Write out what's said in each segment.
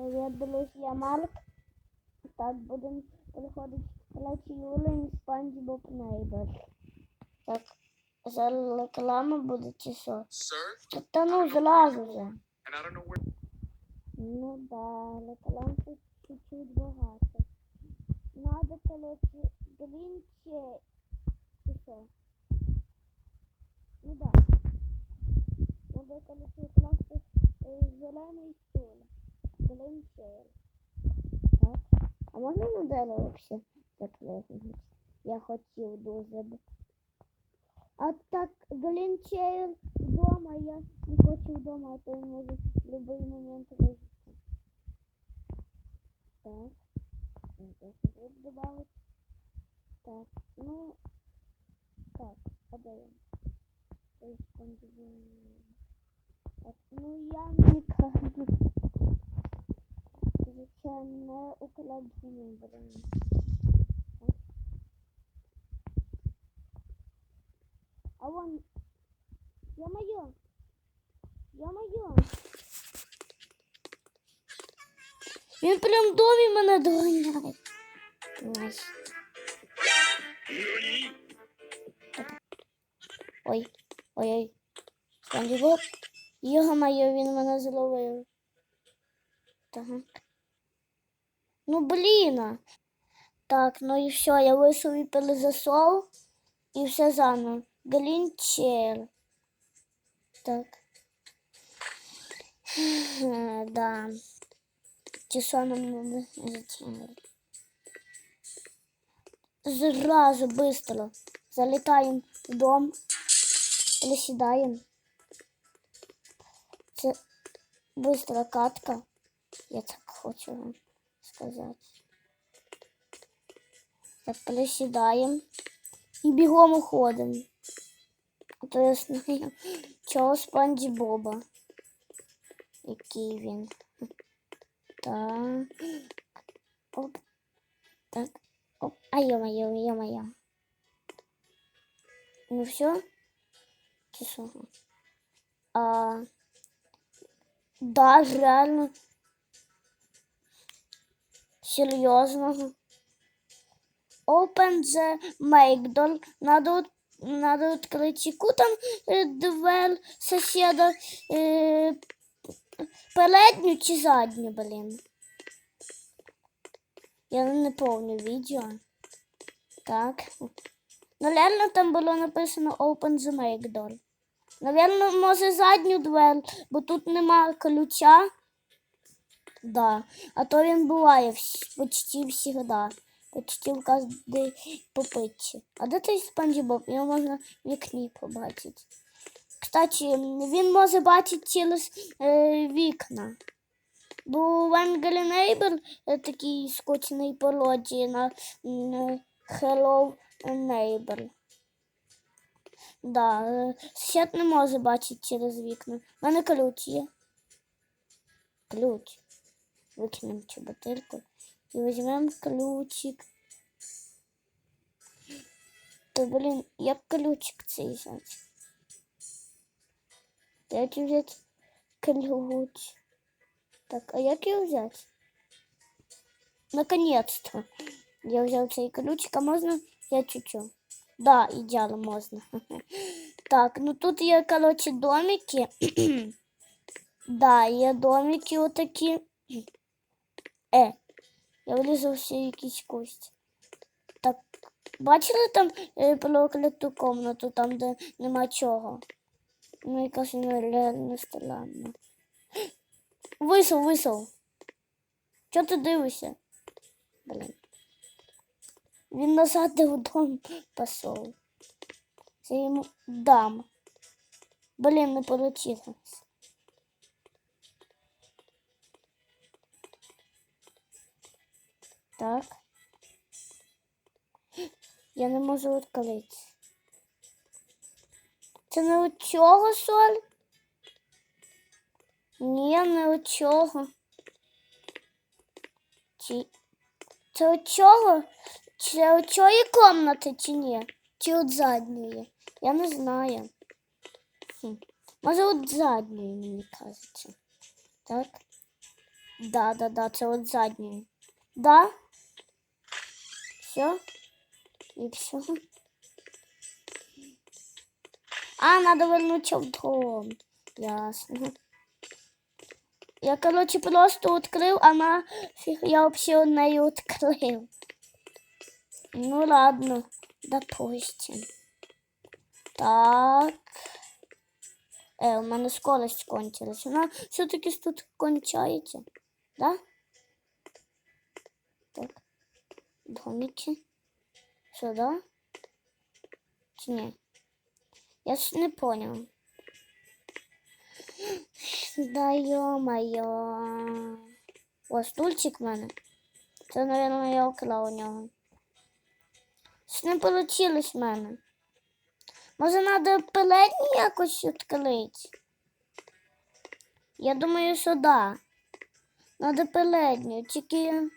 Привіт, друзі, я Марк. Так, будемо переходити третій уровень Боб Нейбер. Так, зараз реклама буде чи що? Та- Та ну зразу where. Ну да, реклам тут чуть-чуть багато. Надо, короче, глинче. Чи що? Ну да. Надо, короче, класти е, зелений стул. Глинче. Так. А можна на дерево все закликнути? Я хотів дуже б. А так глинчейл вдома, я не хочу вдома, а то він може в будь-який момент вийти. Так. Ну, це тут добавить. Так, ну, так, подаємо. Так, ну я не кажу. Звичайно, укладені беремо. Так. А вон, ё-моё, ё-моё. Він прям в домі мене доганяє. Ой. Ой, ой-ой. Спанді Боб. Йо-моє, він мене зловив. Так. Ну, блін. Так, ну і все, я вийшов і перезасов. І все заново. Глінчер. Так. Да. Що нам надо? Зразу, быстро. Залітаємо в дом. Присідаємо. Це быстро катка. Я так хочу вам сказати. Так, присідаємо. І бігом уходимо. А то я знаю, чого Спанч Боба. Який він. Так. Оп. Так. Оп. А ё-моё, ё-моё. Ну все? Чи що? А, да, реально. Серьезно. Open the door. Надо, надо яку там е, соседа. Е, передню чи задню, блін? Я не помню відео. Так. Наверно, там було написано Open the door. Наверно, може задню двері, бо тут нема ключа. Да. А то він буває почти всегда. Почти в кожній попитці. А де той Спанч Боб? Його можна в вікні побачити. Кстати, він може бачити через е, вікна. Бо в Neighbor е, такий скучний пародії на е, Hello Neighbor. Да, е, сусід не може бачити через вікна. У мене ключ є. Ключ. Викинемо цю бутильку і візьмемо ключик. То, блін, як ключик цей взяти? Як взяти ключ? Так, а як його взяти? Наконец-то. Я взял цей ключик, а можно я чуть-чуть? Да, идеально можно. Так, ну тут є, короче, домики. да, є домики отакі. Е, я влізав всі якісь кості. Так, бачили там е, прокляту комнату, там, де нема чого? Ну, якась вона реально странна. Висов, висов. Чого ти дивишся? Блін. Він назад в дом пішов. Це йому дам. Блін, не получилось. Так. Я не можу відкрити. Це не чого соль? Ні, не чого. Чи... Це від чого? Чи від цієї кімнати, чи ні? Чи від задньої? Я не знаю. Хм. Може від задньої, мені кажеться. Так. Да, да, да, це от задньої. Да? Все? І все. А, надо вернуться в дом. Ясно. Я, короче, просто открыл, а нафиг я вообще нею открыл. Ну ладно, допустим. Так. Е, у мене скорость кончилась. Вона все-таки тут кончається. Да? Домики. Сюда? Ні? Я ж не понял. Да ё-моё. О, стульчик в мене. Це, наверное, я украла у нього. Ж не получилось в мене. Може, треба пелетні якось відкрити? Я думаю, що да. Надо пелетню, тільки.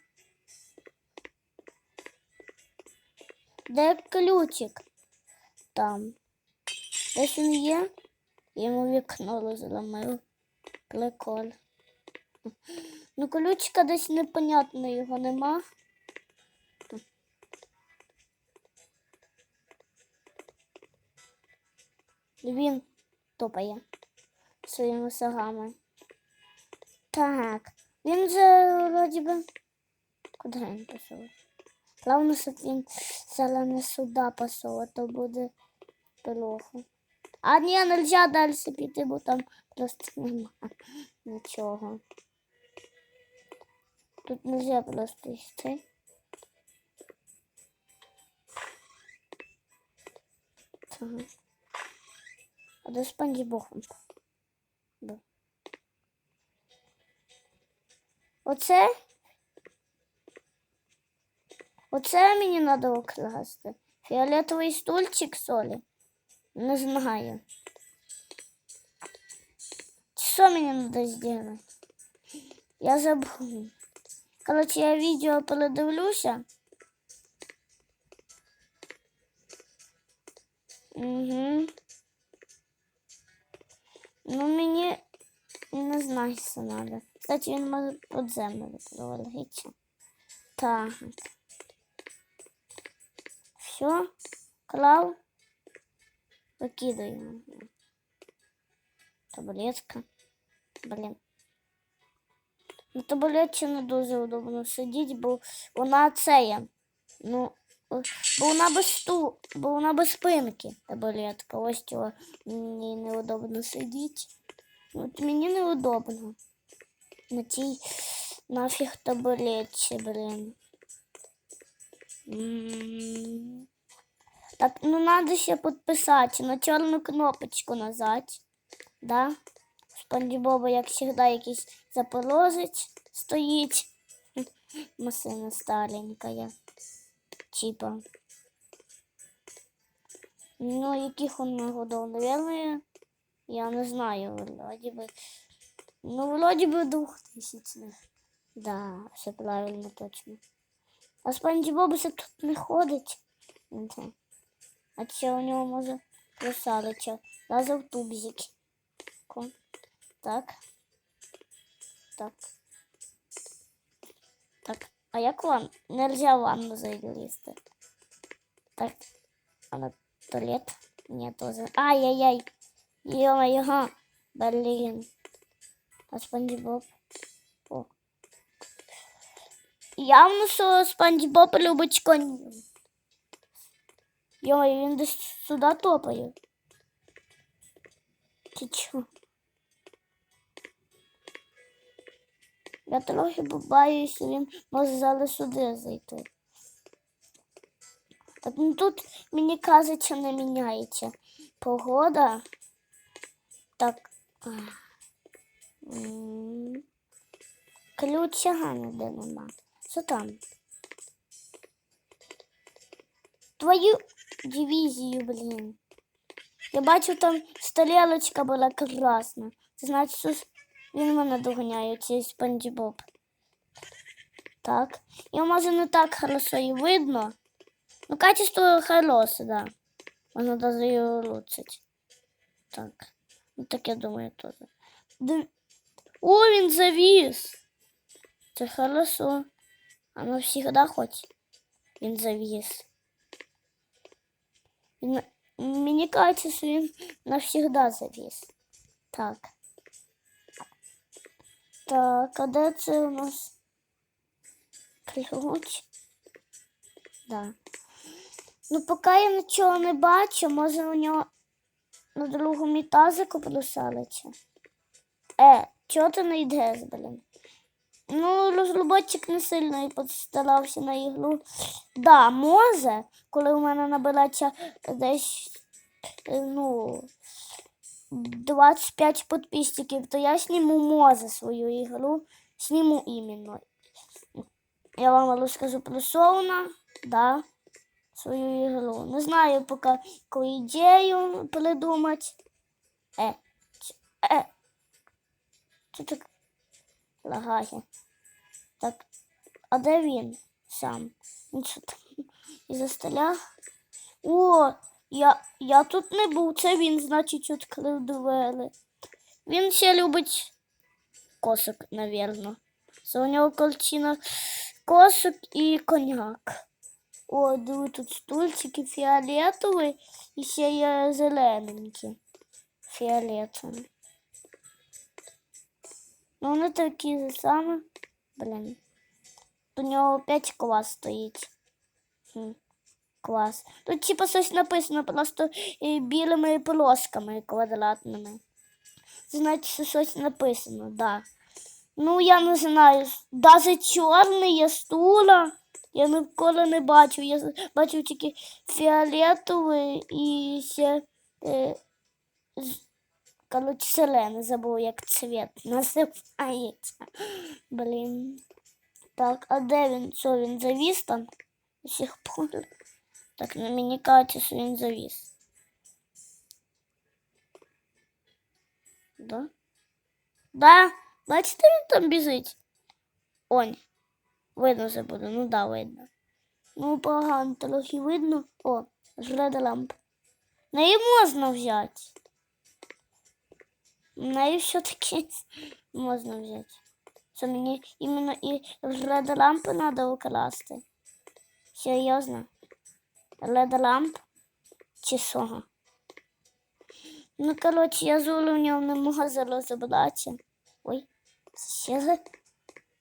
Де ключик? Там. Десь він є? Йому вікно зламив. Прикол. Ну, ключика десь непонятно, його нема. Він топає своїми сагами. Так, він же вроді би. Куди він пішов? Главное, щоб він зараз не сюди пішов, то буде плохо. А ні, нельзя далі піти, бо там просто нема нічого. Тут нельзя просто йти. Так. А де спанді богом? Да. Оце? Оце мені треба украсти. Фіолетовий стульчик солі. Не знаю. Що мені треба зробити? Я забув. Короче, я відео передивлюся. Угу. Ну, мені не знаю, що треба. Кстати, він може під землю провалитися. Так. Все. Клав. Викидаємо. Таблетка. Блін. На таблетці не дуже удобно сидіти, бо вона це є. Ну, о, бо вона без сту, бо вона без спинки таблетка. Ось чого мені неудобно сидіти. От мені неудобно. На тій нафіг таблетці, блін. М. Так, ну надо ще підписати на чорну кнопочку нажати. Да? Спанді Боба, як завжди, якийсь запорожець стоїть. Машина старенькая. Типа. Ну, яких он годов, наверное, я не знаю, вроді би. Ну, вроді би двухтисячних. Да, все правильно, точно. А Спанді Боба тут не ходить. А це у нього може красавича. Разом тубзик. Так. Так. Так. А як вам? Нельзя ванну залізти. Так. А на туалет? Ні, тоже. Ай-яй-яй. Ё-моё. Блин. А Спанч Боб? О. Явно, що Спанч Боб любить конів. Йой, він десь сюди топає. Чи чо? Я трохи побаюся, він може зараз сюди зайти. Так ну тут мені кажеться не міняється. Погода. Так. Ключа ніде нема. Що там? Твою дивізію, блін. Я бачу, там стрілочка була красна. Це значить, що він мене доганяє, цей Спанч Боб. Так. Його може не так хорошо і видно. Ну, качество хороше, да. Можна даже і улучшить. Так. Ну, так я думаю теж. Ди- О, він завіс. Це хорошо. А ну всегда хоч. Він завіс. Мені кажеться, що він навсегда завіс. Так. Так, а де це у нас? Ключ? Да. Ну, поки я нічого не бачу, може у нього на другому тазику плюсалиться. Е, чого ти не йдеш, блін? Ну, розробочик не сильно і постарався на ігру. Да, може, коли у мене набереться десь, е, ну, 25 підписчиків, то я зніму може свою ігру. Зніму іменно. Я вам розкажу про Соуна, да, свою ігру. Не знаю поки яку ідею придумати. Е, е. Що так лагає? Так, а де він сам? Він що там і столя? О, я, я тут не був, це він, значить, відкрив двері. Він ще любить косок, навірно. Це у нього кольчина косок і коньяк. О, диви, тут стульчики фіолетові і ще є зелененькі. Фіолетові. Ну, вони такі самі. Блін. У нього 5 клас стоїть. Хм. Клас. Тут типа щось написано просто е, білими полосками квадратними. Значить, що щось написано, да. Ну, я не знаю. Даже чорний є стула. Я ніколи не бачив. Я бачив тільки фіолетовий і ще е, з- коротше, зелений, забув, як цвіт називається. Блін. Так, а де він? Що він завіс там? До сих пор. Так, на мені кажеться, що він. Да? Да, бачите, він там біжить. Он. Видно буде, ну да, видно. Ну, погано, трохи видно. О, жреда лампа. Неї можна взяти. Неї все-таки можна взяти. Що мені іменно і жреда лампи треба украсти. Серйозно? Леда ламп чи? Ну, коротше, я з уровнем не можу зараз забратися. Ой, за-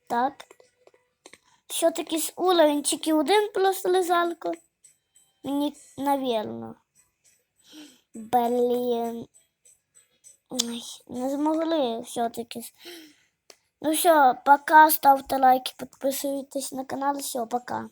так. Все-таки з уровень тільки один плюс лизалку. Мені, навірно. Блін. Ой, не змогли все-таки. Ну все, пока, ставте лайки, підписуйтесь на канал, все, пока.